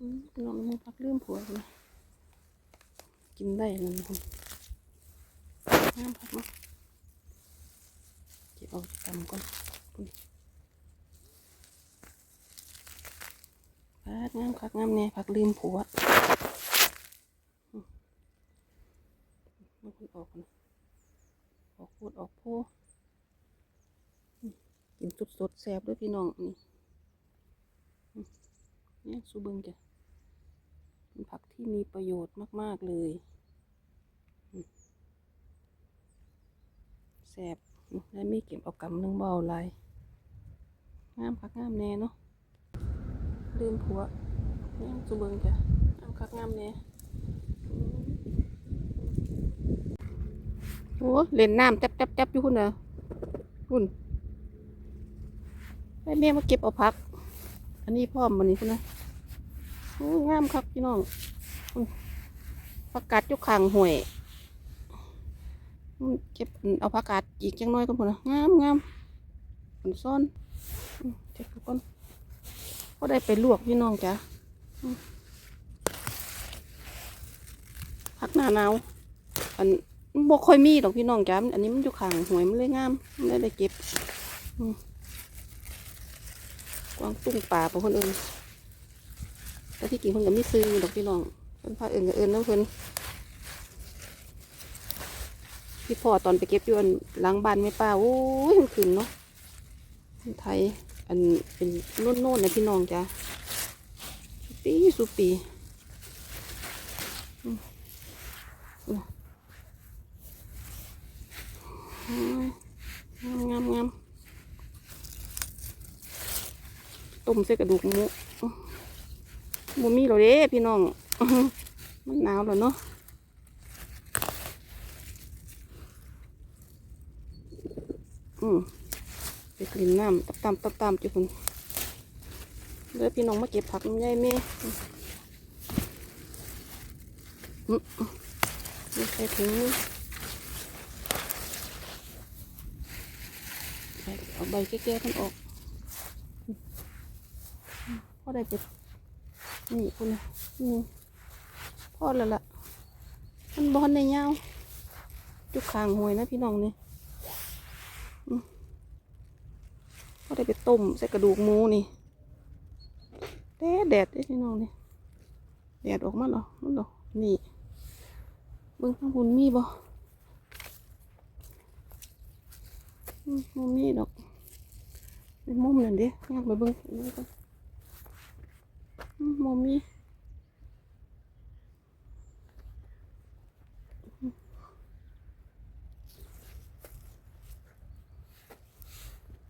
อืมพี่น้องมันพักลืมผัวเลยกินได้เลยคุณน้ำพักเนาะเก็บเอาตำก่อนคุณพักงามพักงามเนี่ยพักลืมผัวมเอาคุณออกนะออกพูดออกพูอืมกินสดสดๆแซ่บด้วยพี่น้องนี่เนี่ยซูเบิงจ้ะ ที่มีประโยชน์มาก ๆ เลย แสบแล้วมีเก็บเอากำหนึ่งเบาลายงามคักงามแน่เนาะลืมผัวนี่ยซูเบิงจ้ะงามคักงามแน่อืมโอ้เล่นน้ำจับจับจับอยู่คุณเหรอคุณให้แม่มาเก็บเอาผัก อันนี้พ่อมมันนี่คุณนะโอ้งามครับพี่น้อง ผักกาดยุกขางห่วยเก็บเอาผักกาดอีกจังน้อยก่อนพุ่นนะงามงามผลซ่อนเก็บทุกคนก็ได้ไปลวกพี่น้องจ้ะผักหนาหนาวอันบ่ค่อยมีดอกพี่น้องจ้ะอันนี้มันอยู่ขางห่วยมันเลยงามมันได้ได้เก็บกวางตุ้งป่าของคนอื่นแต่ที่กินคนก็ไม่ซื้อดอกพี่น้อง เพิ่นพาเอื่นอื่นแล้วเพิ่นพี่พ่อตอนไปเก็บยอันล้างบ้านไม่ป้าโอ้ยมันขึ้นเนาะไทยอันเป็นโน่นโน่นๆนะพี่น้องจ้ะสุปีสุปีงามงามต้มใส่กระดูกหมูหมูมีแล้วเด้พี่น้อง มันหนาวแล้วเนาะอืมไปกลิ่นน้ำตับตามตามจุคุณเดี๋ยวพี่น้องมาเก็บผักมันใหญ่แม่อืมนี่ใส่ถุงเอาใบแก่ๆกันออกพอได้เป็ดนี่คุณนี่ พอแล้วล่ะ มันบอลในเงาจุกคางหวยนะพี่น้องนี่อืมพ่อได้ไปต้มใส่กระดูกหมูนี่แดดแดดพี่น้องนี่แดดออกมาเหรอมันเหรอนี่เบิ้งข้างบนมีบ่อืมบ่มีดอกเป็นมุมนั่นเด้ยากไปเบิ้งนี่ก่อนอืมมมี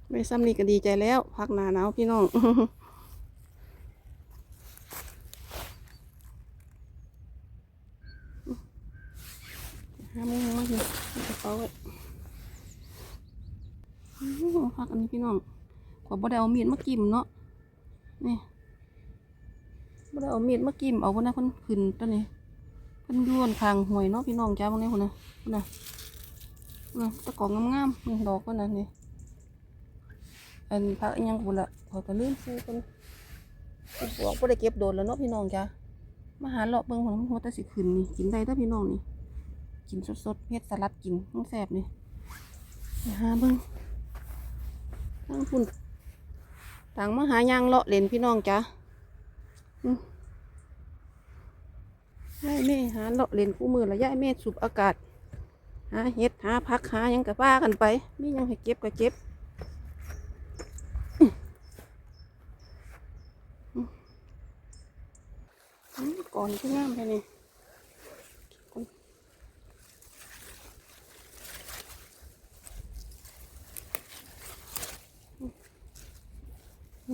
ไม่ซ้ำนี่ก็ดีใจแล้ว พักหนาหนาวพี่น้องห้าโมงแล้วนี่กระเป๋าไว้อื้อพักอันนี้พี่น้องขวบ่ได้เอามีดมากิมเนาะนี่บ่ได้เอามีดมากิมเอาคนนะเพิ่นขึ้นตัวนี้เพิ่นย้วนคางห่วยเนาะพี่น้องจ้าบางนี้คนนะคนน่ะคนน่ะตะกองงามๆดอกคนน่ะนี่ อันพักอีหยังบุละขอก็ลืมซื้อเพิ่นเพิ่นบอกบ่ได้เก็บโดนแล้วเนาะพี่น้องจ้ามาหาเลาะเบิ่งพุ่นมันหัวแต่สิขึ้นนี่กินได้เด้อพี่น้องนี่ กินสดๆเฮ็ดสลัดกินมันแซ่บนี่หาเบิ่งทางพุ่นต่างมาหายางเลาะเล่นพี่น้องจ้ายายแม่หาเลาะเล่นคู่มือแล้วยายแม่สูบอากาศหาเห็ดหาพักหายังกับว่ากันไปมีหยังให้เก็บก็เก็บอื้อ อนที่งามไปนี่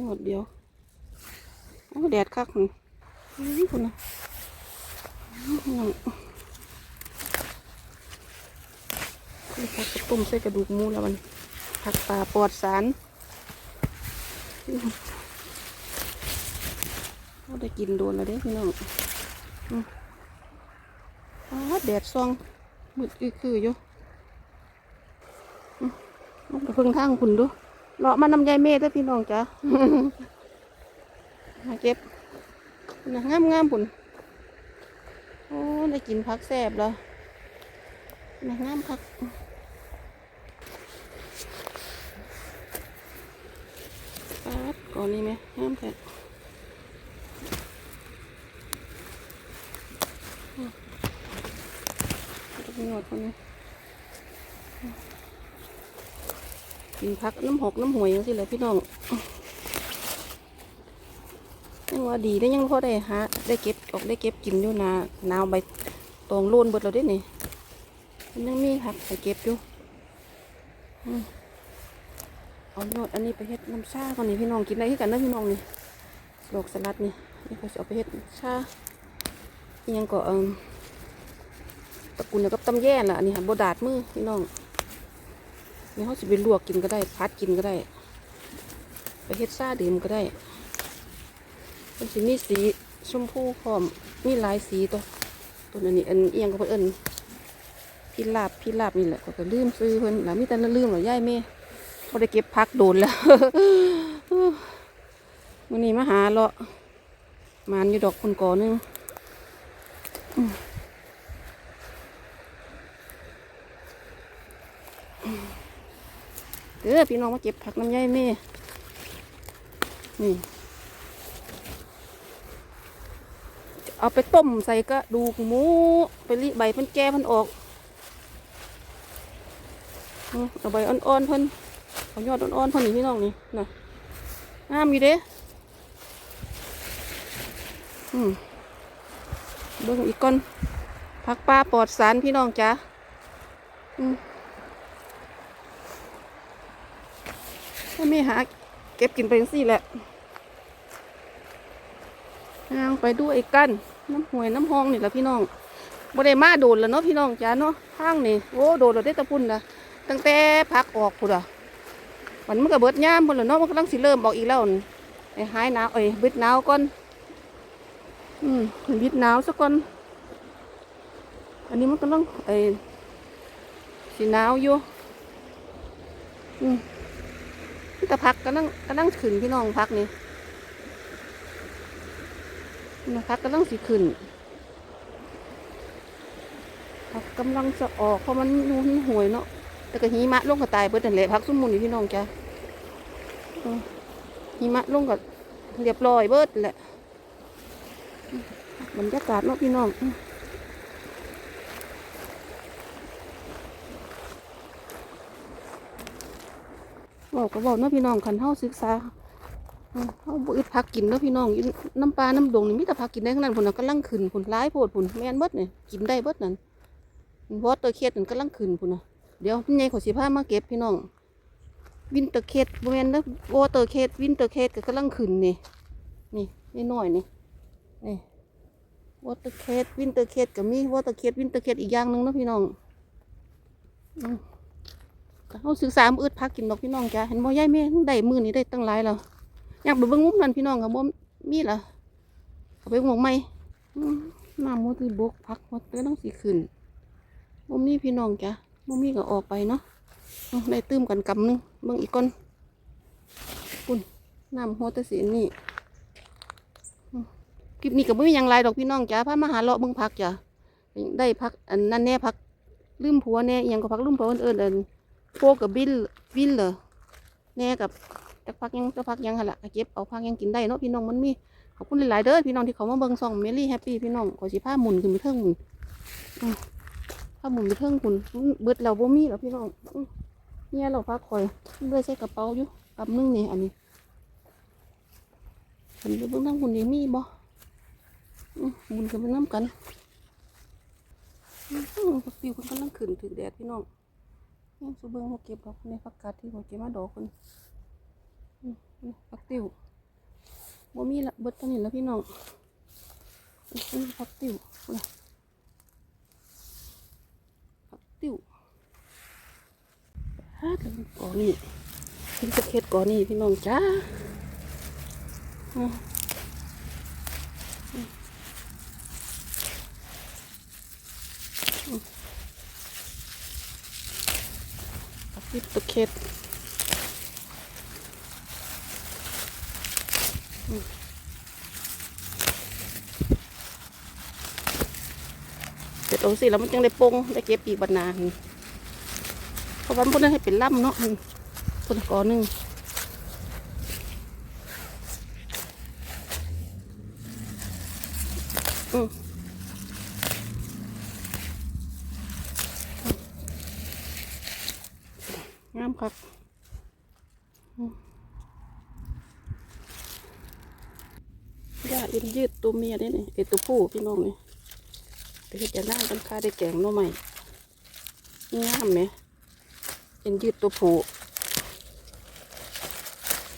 หมดเดียวเอาแดดคักนี่คุณนะหนังนี่ผักกระตุ้มใส่กระดูกมูแล้วมันผักป่าปลอดสารเราได้กินโดนแล้วเด้พี่น้อง อ๋อแดดซองมืดอือคืออยู่อืมลองไปเพิ่งทางคุณดูเลาะมานำยายเมฆด้วยพี่น้องจ้ะมาเก็บนะงามงามๆพุ่นโอ้ได้กินพักแซ่บแล้วนะงามคักป๊าดก่อนนี้ไหมงามแท้ต้อง หยอดคนนี้กินพักน้ำหกน้ำหวยจังสิเลยพี่น้องยังว่าดีได้ยังพอได้หาได้เก็บออกได้เก็บกินอยู่นาหนาวใบตองโลนเบิดเราได้นี่มันยังมีผักไปเก็บอยู่เอายอดอันนี้ไปเฮ็ดน้ำชาก่อนนี่พี่น้องกินอะไรที่กันนะพี่น้องนี่ดอกสลัดนี่นี่เขาจะเอาไปเฮ็ดชา ยังก็เอิมตระกุลเดียวกับตำแย่ล่ะนนี้ค่ะโบดาดมือพี่น้องนี่เขาจะไปลวกกินก็ได้พัดกินก็ได้ ไปเฮ็ดชาดื่มก็ได้มันสิมีสีชมพูพร้อมมีหลายสีตัวตัวนั้นนี่อันเอียงก็เพิ่นเอิ้นพี่ลาบพี่ลาบนี่แหละก็ก็ลืมซื้อเพิ่นแล้วมีแต่ลืมหรอย่ายแม่บ่ได้เก็บพักโดนแล้วมื้อนี้มาหาเลาะมานอยู่ดอกคนก่อนึงอืม เด้อพี่น้องมาเก็บผักน้ำย่ายแม่นี่ เอาไปต้มใส่กระดูกหมู ไปรีใบเพิ่นแก่เพิ่นออก เอาใบอ่อนๆเพิ่นเอายอดอ่อนๆเพิ่นนี่พี่น้องนี่น่ะงามอยู่เด้อืม เบิ่งอีกก่อนผักปลาปลอดสารพี่น้องจ้าถ้าไม่หาเก็บกินไปจังซี่แหละทางไปด้วยกัน น้ำห้วยน้ำหองนี่แหละพี่น้องบ่ได้มาโดนแล้วเนาะพี่น้องจ้าเนาะทางนี่โอ้โดนเราได้ตะพุ่นนะตั้งแต่พักออกพุ่นอะมันมันก็เบิดย่ามพุ่นแล้วเนาะมันกำลังสิเริ่มออกอีกแล้วไอ้หายหนาวเอ้บิดหนาวก่อน อืมบิดหนาวซะก่อน อันนี้มันกำลังไอ้สีหนาวอยู่ อืมแต่พักกำลังกำลังขึ้นพี่น้องพักนี่นะคะกำลังสิขึ้นผักกำลังจะออกเพราะมันนูนหวยเนาะแต่ก็หิมะลงก็ตายเบิดนั่นแหละพักสุ่มมุนนี่พี่น้องจ้ะหิมะลงก็เรียบร้อยเบิดแหละ บรรยากาศเนาะพี่น้องบอกก็บอกเนาะพี่น้องคันเฮาศึกษาเขาบ่อึดพักกินเนาะพี่น้องน้ำปลาน้ำดงนี่มีแต่พักกินได้ทั้งนั้นพุ่นน่ะกำลังขึ้นพุ่นร้ายโพดพุ่นแม่นเบิดนี่ยกินได้เบิดนั่นวอเตอร์เคสนั่นกำลังขึ้นพุ่นน่ะเดี๋ยวพี่ใหญ่ขอสิพามาเก็บพี่น้องวินเตอร์เคสแม่นเด้อวอเตอร์เคสวินเตอร์เคสก็กำลังขึ้นนี่นี่นี่น้อยนี่ นี่วอเตอร์เคสวินเตอร์เคสก็มีวอเตอร์เคสวินเตอร์เคสอีกอย่างหนึ่งนะพี่น้องอืมเฮาศึกษามื้ออึดพักกินดอกพี่น้องจ้ะเห็นบ่ยายแม่ได้มือนี้ได้ตั้งหลายแล้วอยากไปเบิ่งมุมนั่นพี่น้องกับบ่มีล่ะเอาไปหมองใหม่อืมน้ำมันที่บกพักมันก็ต้องสีขึ้นบ่มีพี่น้องจ้ะบ่มีก็ออกไปเนาะได้ตื้มกันกำนึงเบิ่งอีกก่อนปุ่นน้ำหัวตะสีนี่ คลิปนี้ก็บ่มีหยังหลายดอกพี่น้องจ้ะพามาหาเลาะเบิ่งพักจ้ะได้พักอันนั้นแน่พักลืมผัวแน่ยังก็พักลืมผัวเอิ้นๆเอิ้นโปกับบิลวิลเหรอแน่กับจักพักยังจักพักยังหั่นละเก็บเอาพักยังกินได้เนาะพี่น้องมันมีขอบคุณหลายๆเด้อพี่น้องที่เขามาเบิ่งซองเมลี่แฮปปี้พี่น้องขอสิผ้าหมุนขึ้นไปเทิงหมุนผ้าหมุนไปเทิงคุณเบิดเราบ่มีแล้วพี่น้องเนี่ยเราพักคอยเลื่อยใส่กระเป๋าอยู่กำนึงนี่อันนี้เห็นเบิ่งน้ำคุณนี่มีบ่ อืมหมุนกันไปน้ำกันอืมผักปิวคนกำลังขึ้นถือแดดพี่น้องยังสูเบิ่งมาเก็บดอกในผักกาดที่ผมเก็บมาดอกคนผักติวบ่มีละเบิดตัวนี้แล้วพี่น้องผักติวนะผักติวฮะเดี๋ยวก่อนนี่เป็นตะเข็ดก่อนนี่พี่น้องจ้า ยิบตะเข็ดเสร็จเอาสิแล้วมันจังได้ปงได้เก็บปีบรรนาเพราะวันพวกนั้นให้เป็นล่ำเนาะคนกอนหนึ่ง ยืดตัวเมียได้นี่เอยตัวผู้พี่น้องนี่ไปเฮ็ดจะนั่งกันค่าได้แกงหน่อใหม่งามไหมเอ็นยืดตัวผู้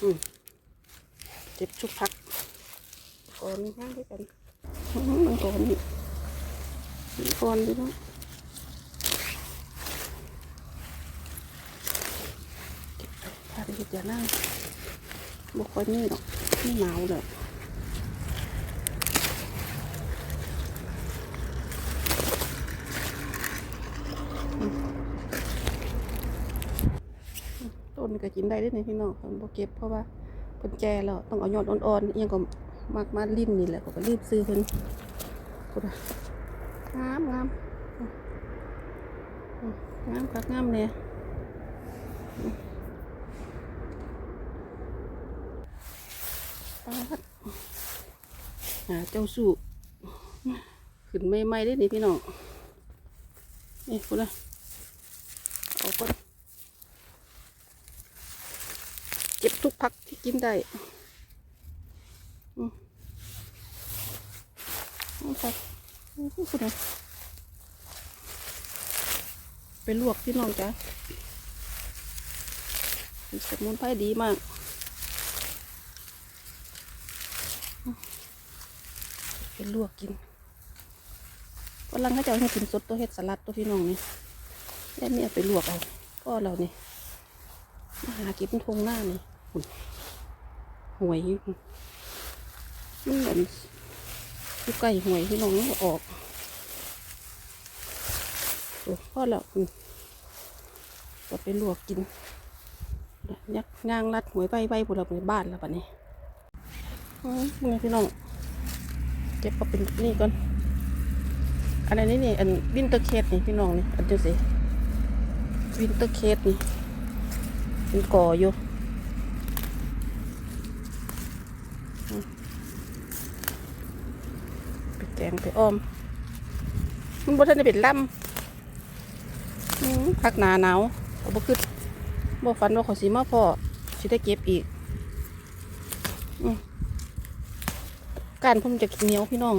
อืมเจ็บชุบพักก่อนย่างด้วยกันมันก่อนนี่มันก่อนด้วยนาะพาไปเห็ดยานั่งบุกค่อยนี่หรอกไม่หนาวเลยอืม ต้นก็กินได้ด้วยนี่พี่น้องผมบเก็บเพราะว่าเพิ่นแก่แล้วต้องเอายอดอ่อนๆอิหยังก็มากมาริมนี่แหละก็ไปรีบซื้อเพิ่นพุดอะงามงามงามคักงามเนี่ยปาดหาเจ้าสู่ขึ้นไม่ไม่ได้นี่พี่น้องนี่คุณนะเอาก่อนเก็บ ทุกพักที่กินได้อืมเอาไปอู้หูคุณนะไปลวกพี่น้องจ้ะสมุนไพรดีมากเป็นลวกกินกำลังเขาจะเอาให้กินสดตัวเห็ดสลัดตัวพี่น้องนี่แค่นี้เอาไปลวกเอาก็เรานี่มาหาก็บทงหน้านี่ หุ่นหวยอยู่มันเหมือนอยู่ใกล้หวยพี่น้องนี่ออกโอ้พ่อแล้วอืมก็ไปลวกกิน ยักย่างรัดหวยใบใบพวกเราไปบ้านแล้วปะนี้อืมนี่พี่น้อง เก็บก็เป็นนี่ก่อน อันนี้นี่อันวินเตอร์เคสนี่พี่น้องนี่ อันนี้สิวินเตอร์เคสนี่เป็นก่ออยู่อืมไปแก งไปอ้อมมันบ่ทันได้เป็นลำอืมพักหนาหนาวเอาบ่คือบ่ฝันว่าเขาสิมาพ่อสิได้เก็บอีกอการผมจะเหนียวพี่น้อง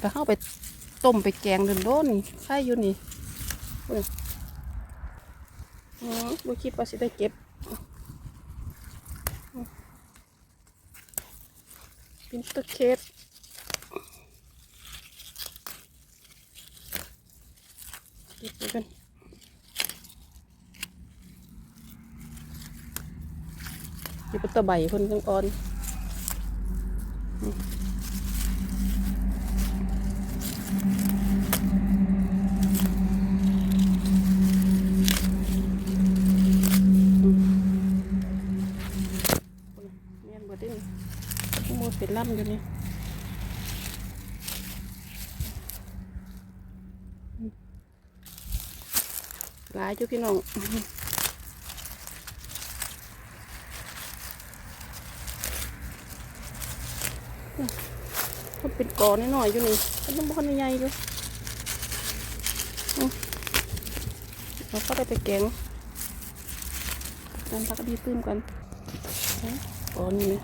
แต่เข้าไปต้มไปแกงโดนๆใช่อยู่นี่เว้ยอืมบ่คิดว่าสิได้เก็บปินตอร์เคสเก็บไปกัน เก็บไปตะใบคนจังอ่อนเมียเบิดได้นี่หมดเป็นลำอยู่นี่หลายอยู่พี่น้อง มันเป็นกอนิดหน่อยอยู่นี่มันยังบ่ค่อยใหญ่อยู่เราก็ได้ไปแกงกันพักดีตื้มกันอ๋อนนี่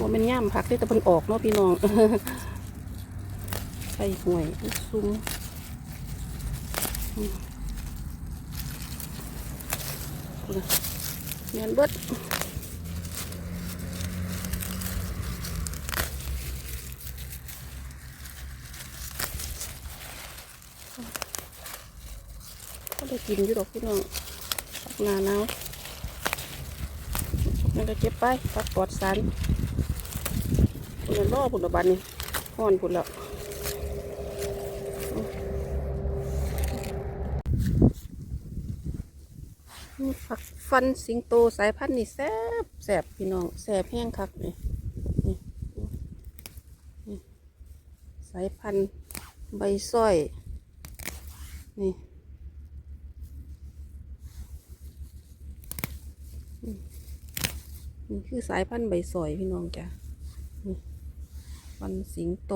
ว่าเป็นย่ามผักที่ตะพันออกเนาะพี่น้องใส่ห่วยซุ้มอืมพูดนะเมียนเบิด กินอยู่ดอกพี่น้องผักนาหนาวนั่นก็เก็บไปปักปลอดสารคุณนล่อผุนละบันนี่ห่อนผุนละผักฟันสิงโตสายพันธุ์นี่แซบแซบพี่น้องแซบแห้งคักนี่นี่นี่ายพันธุ์ใบสร้อย นี่ นี่คือสายพันธุ์ใบสอยพี่น้องจ้ะนี่วันสิงโต